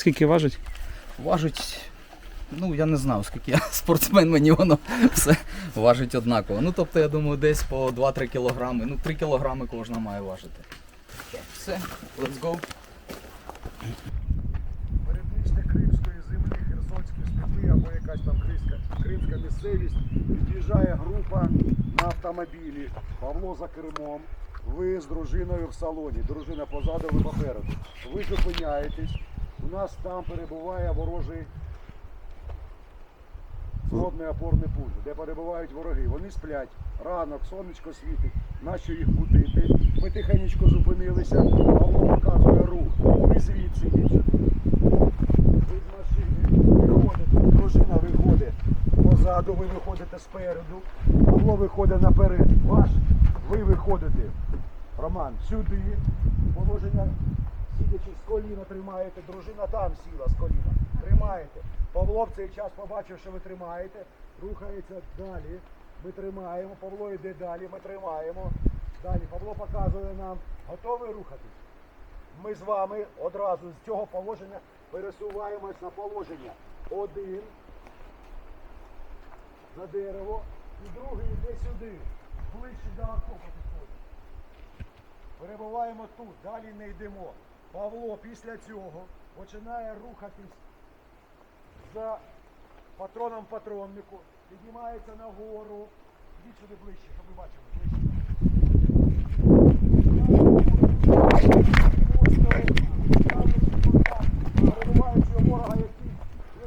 Скільки важить? Важить, ну я не знаю, скільки я спортсмен, мені воно все важить однаково. Ну тобто, я думаю, десь по 2-3 кілограми. Ну, 3 кілограми кожна має важити. Так, все, let's go. передмістя Кримської землі, Херсонські степи або якась там кримська, кримська місцевість. Під'їжджає група на автомобілі. Павло за кермом. Ви з дружиною в салоні. Дружина позаду, ви попереду. Ви зупиняєтесь. У нас там перебуває ворожий згодний опорний пункт, де перебувають вороги. Вони сплять. Ранок, сонечко світить. Нащо їх будити? Ми тихенечко зупинилися. Павло показує рух. Ви звідси. Ви з машини виходите, дружина виходить позаду, ви виходите спереду, Павло виходить наперед. Ваш, ви виходите, Роман, сюди. Положення, сидячи з коліна, тримаєте, дружина там сіла з коліна. Тримаєте. Павло в цей час побачив, що ви тримаєте, рухається далі. Ми тримаємо, Павло йде далі, ми тримаємо. Далі Павло показує нам, готовий рухатись. Ми з вами одразу з цього положення пересуваємось на положення. Один за дерево і другий йде сюди. Ближче до окопа підходить. Перебуваємо тут, далі не йдемо. Павло після цього починає рухатись за патроном патроннику, піднімається нагору. Ідіть сюди ближче, щоб ви бачили. Ближче.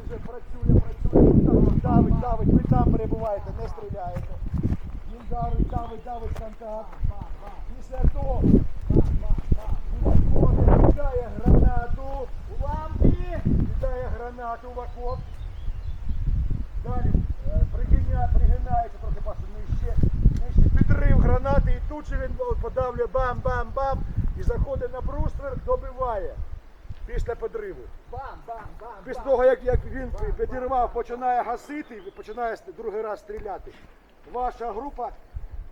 Вже працює, працює, давить, давить, ви там перебуваєте, не стріляєте. Він давить, давить, давить контакт. Після того виходить, кидає гранату, уламки, кидає гранату в окоп. Далі е, пригиня, пригинається трохи пасу нижче, нижче, підрив гранати і тут же він подавлює бам-бам-бам і бруствер, добиває після підриву. Після того, як, як він підірвав, починає гасити, і починає другий раз стріляти. Ваша група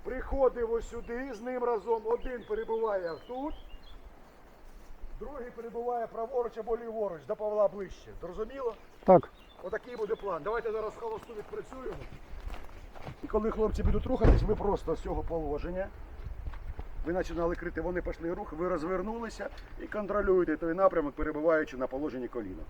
приходить ось сюди з ним разом. Один перебуває тут, другий перебуває праворуч або ліворуч, до Павла ближче. Зрозуміло? Так. Отакий буде план. Давайте зараз холосту відпрацюємо. І коли хлопці будуть рухатись, ви просто з цього положення. Ви починали крити, вони пішли рух, ви розвернулися і контролюєте той напрямок, перебуваючи на положенні коліна.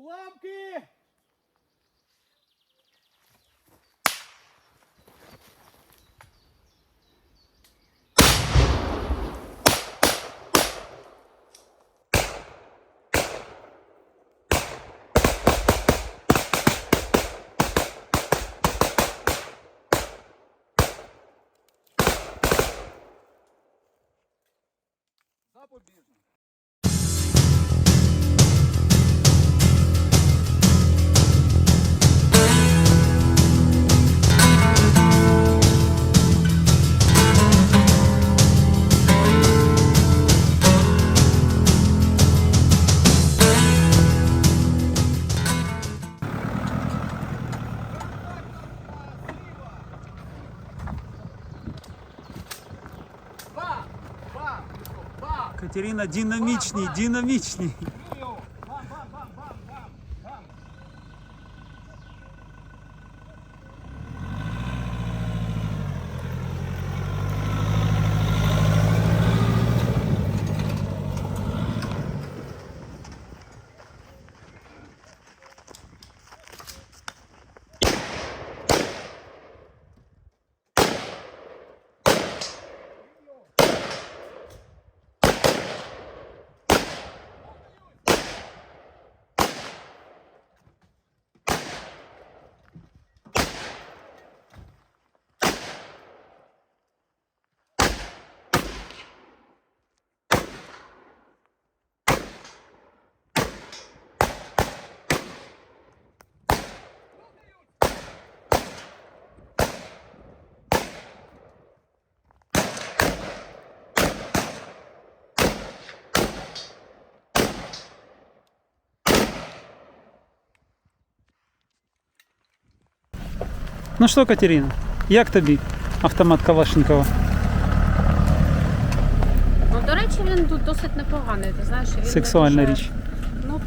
Уламки! Запобіжно. Катерина, динамічні, динамічній. Ну що, Катерина, як тобі автомат Калашникова? Ну, до речі, він тут досить непоганий. Ти знаєш, він Сексуальна дуже- річ. Ну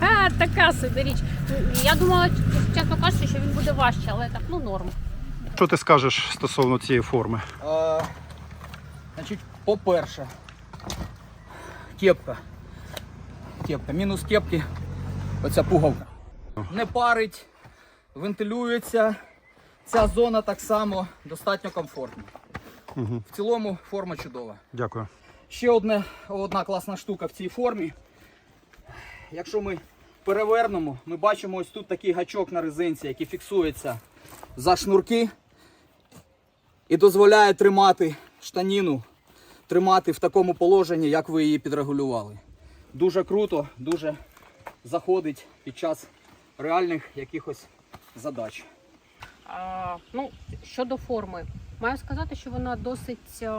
ха, така собі річ. Я думала, чесно кажучи, що він буде важче, але так, ну норм. Що ти скажеш стосовно цієї форми? А, значить, по-перше, кепка. Кепка. Мінус кепки. Оця пуговка. Не парить, вентилюється. Ця зона так само достатньо комфортна. Угу. В цілому форма чудова. Дякую. Ще одне, одна класна штука в цій формі. Якщо ми перевернемо, ми бачимо ось тут такий гачок на резинці, який фіксується за шнурки і дозволяє тримати штаніну, тримати в такому положенні, як ви її підрегулювали. Дуже круто, дуже заходить під час реальних якихось задач. А, ну, щодо форми, маю сказати, що вона досить, е,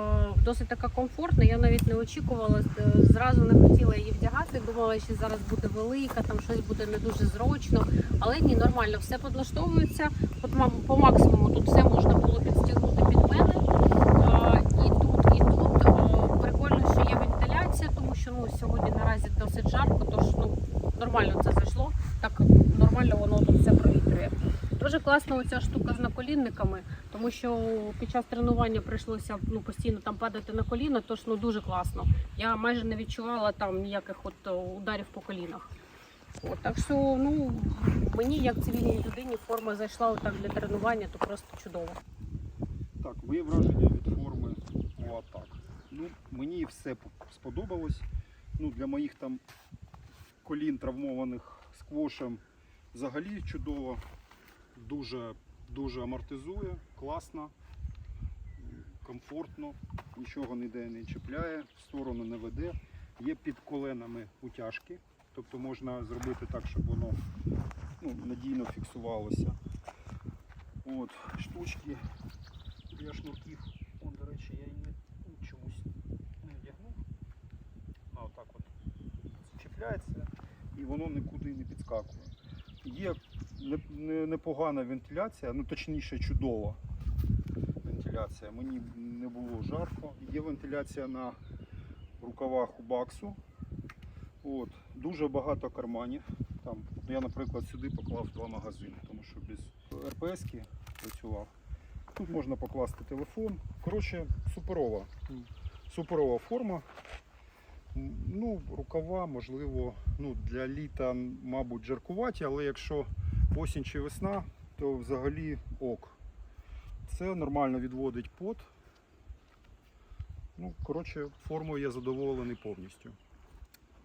досить така комфортна. Я навіть не очікувала, е, зразу не хотіла її вдягати. Думала, що зараз буде велика, там щось буде не дуже зручно. Але ні, нормально, все підлаштовується. От по максимуму тут все можна було підстягнути під мене. А, і тут, і тут а, прикольно, що є вентиляція, тому що ну, сьогодні наразі досить жарко, тож ну, нормально це зайшло. Так нормально воно тут все провітрює. Дуже класна оця штука з наколінниками, тому що під час тренування прийшлося ну, постійно там падати на коліна, тож ну дуже класно. Я майже не відчувала там ніяких от е, ударів по колінах. От, так що ну, мені як цивільній людині форма зайшла отак для тренування, то просто чудово. Так, моє враження від форми у атак. Ну, мені все сподобалось. Ну, для моїх там колін травмованих сквошем взагалі чудово. Дуже, дуже амортизує, класно, комфортно, нічого ніде не чіпляє, в сторону не веде. Є під коленами утяжки, тобто можна зробити так, щоб воно ну, надійно фіксувалося. От, штучки для шнурків. Вон, до речі, я її не, чомусь не вдягнув. А отак от чіпляється і воно нікуди не підскакує. Є непогана вентиляція, ну точніше чудова вентиляція. Мені не було жарко. Є вентиляція на рукавах у баксу. От, дуже багато карманів. Там, я, наприклад, сюди поклав два магазини, тому що без РПС-ки працював. Тут можна покласти телефон. Коротше, суперова. Суперова форма. Ну, рукава, можливо, ну, для літа, мабуть, жаркуваті, але якщо осінь чи весна, то взагалі ок. Це нормально відводить пот. Ну, коротше, формою я задоволений повністю.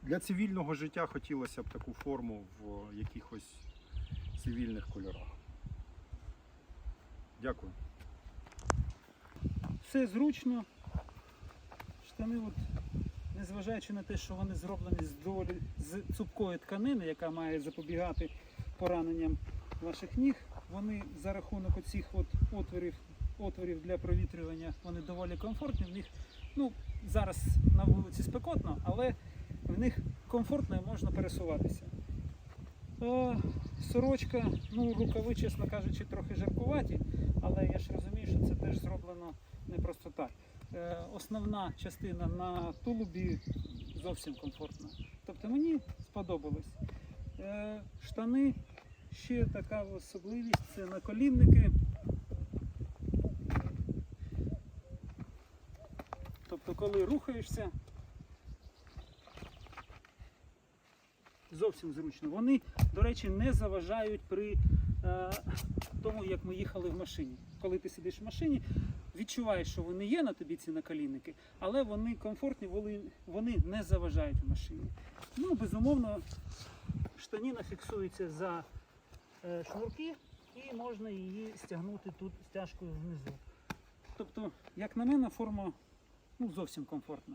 Для цивільного життя хотілося б таку форму в якихось цивільних кольорах. Дякую. Все зручно. Штани, от, незважаючи на те, що вони зроблені з доволі з цупкої тканини, яка має запобігати пораненням ваших ніг, вони за рахунок оцих от отворів, отворів для провітрювання, вони доволі комфортні. В них, ну, зараз на вулиці спекотно, але в них комфортно і можна пересуватися. Е, сорочка, ну, рукави, чесно кажучи, трохи жаркуваті, але я ж розумію, що це теж зроблено не просто так. Е, Основна частина на тулубі зовсім комфортна. Тобто мені сподобалось. Е, Штани ще така особливість це наколінники. Тобто, коли рухаєшся, зовсім зручно. Вони, до речі, не заважають при е, тому, як ми їхали в машині. Коли ти сидиш в машині, відчуваєш, що вони є на тобі ці наколінники, але вони комфортні, вони, вони не заважають в машині. Ну, безумовно, штаніна фіксується за е, шнурки і можна її стягнути тут стяжкою внизу. Тобто, як на мене, форма ну, зовсім комфортна.